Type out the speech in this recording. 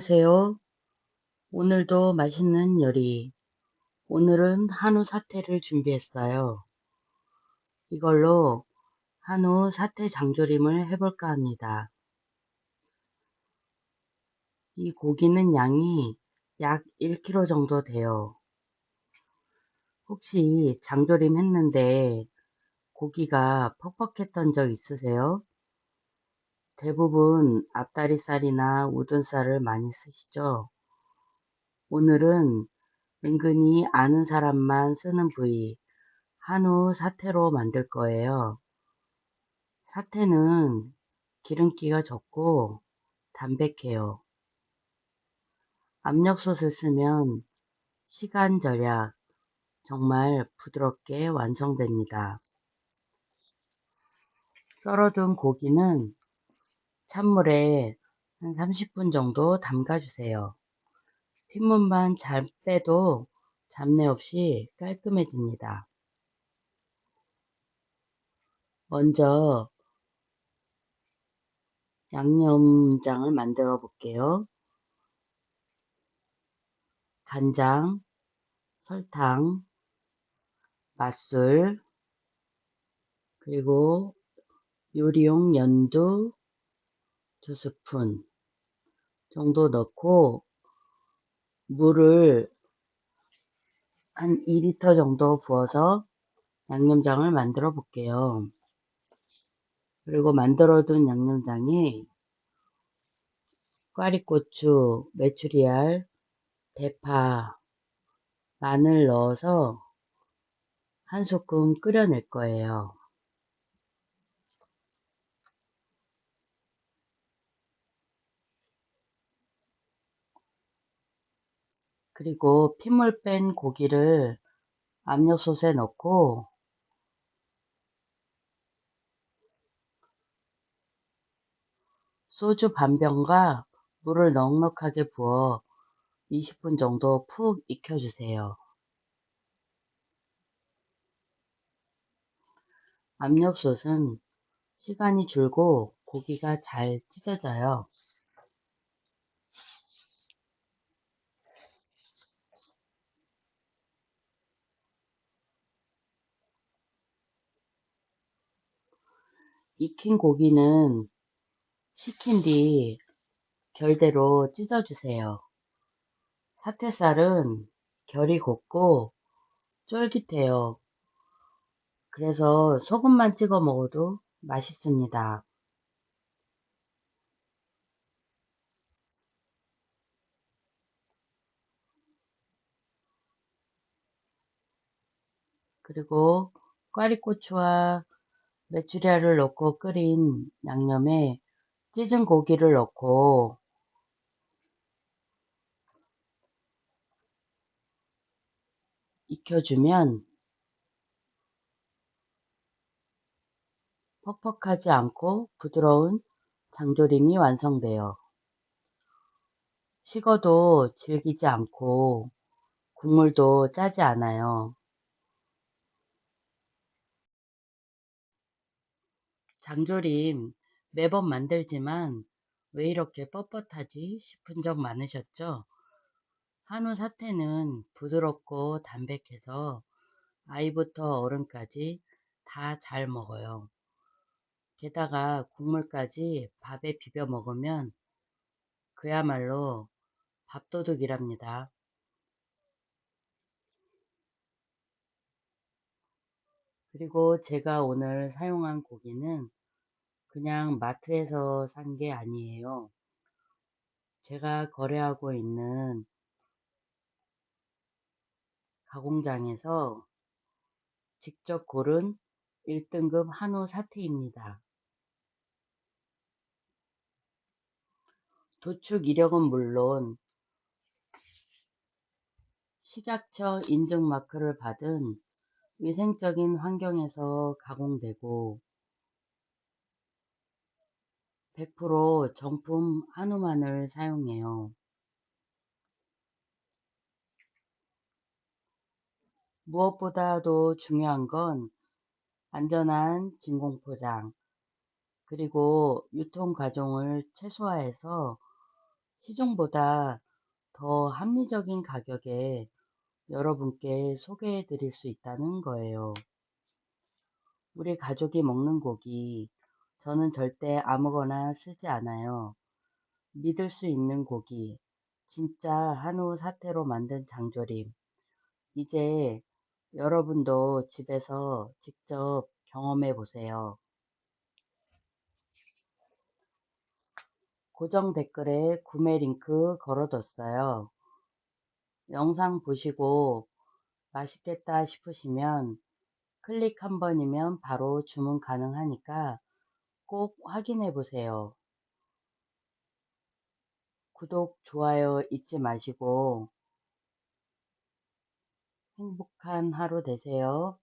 안녕하세요. 오늘도 맛있는 요리. 오늘은 한우 사태를 준비했어요. 이걸로 한우 사태 장조림을 해볼까 합니다. 이 고기는 양이 약 1kg 정도 돼요. 혹시 장조림 했는데 고기가 퍽퍽했던 적 있으세요? 대부분 앞다리살이나 우둔살을 많이 쓰시죠. 오늘은 은근히 아는 사람만 쓰는 부위 한우 사태로 만들 거예요. 사태는 기름기가 적고 담백해요. 압력솥을 쓰면 시간 절약, 정말 부드럽게 완성됩니다. 썰어둔 고기는 찬물에 한 30분 정도 담가주세요. 핏물만 잘 빼도 잡내 없이 깔끔해집니다. 먼저 양념장을 만들어 볼게요. 간장, 설탕, 맛술, 그리고 요리용 연두, 두 스푼 정도 넣고 물을 한 2리터 정도 부어서 양념장을 만들어 볼게요. 그리고 만들어둔 양념장에 꽈리고추, 메추리알, 대파, 마늘 넣어서 한 소끔 끓여낼 거예요. 그리고 핏물 뺀 고기를 압력솥에 넣고 소주 반병과 물을 넉넉하게 부어 20분 정도 푹 익혀주세요. 압력솥은 시간이 줄고 고기가 잘 찢어져요. 익힌 고기는 식힌 뒤 결대로 찢어주세요. 사태살은 결이 곱고 쫄깃해요. 그래서 소금만 찍어 먹어도 맛있습니다. 그리고 꽈리고추와 메추리알을 넣고 끓인 양념에 찢은 고기를 넣고 익혀주면 퍽퍽하지 않고 부드러운 장조림이 완성돼요. 식어도 질기지 않고 국물도 짜지 않아요. 장조림 매번 만들지만 왜 이렇게 뻣뻣하지 싶은 적 많으셨죠? 한우 사태는 부드럽고 담백해서 아이부터 어른까지 다 잘 먹어요. 게다가 국물까지 밥에 비벼 먹으면 그야말로 밥도둑이랍니다. 그리고 제가 오늘 사용한 고기는 그냥 마트에서 산 게 아니에요. 제가 거래하고 있는 가공장에서 직접 고른 1등급 한우 사태입니다. 도축 이력은 물론 식약처 인증 마크를 받은 위생적인 환경에서 가공되고 100% 정품 한우만을 사용해요. 무엇보다도 중요한 건 안전한 진공 포장 그리고 유통 과정을 최소화해서 시중보다 더 합리적인 가격에 여러분께 소개해 드릴 수 있다는 거예요. 우리 가족이 먹는 고기, 저는 절대 아무거나 쓰지 않아요. 믿을 수 있는 고기, 진짜 한우 사태로 만든 장조림. 이제 여러분도 집에서 직접 경험해 보세요. 고정 댓글에 구매 링크 걸어뒀어요. 영상 보시고 맛있겠다 싶으시면 클릭 한 번이면 바로 주문 가능하니까 꼭 확인해 보세요. 구독, 좋아요 잊지 마시고 행복한 하루 되세요.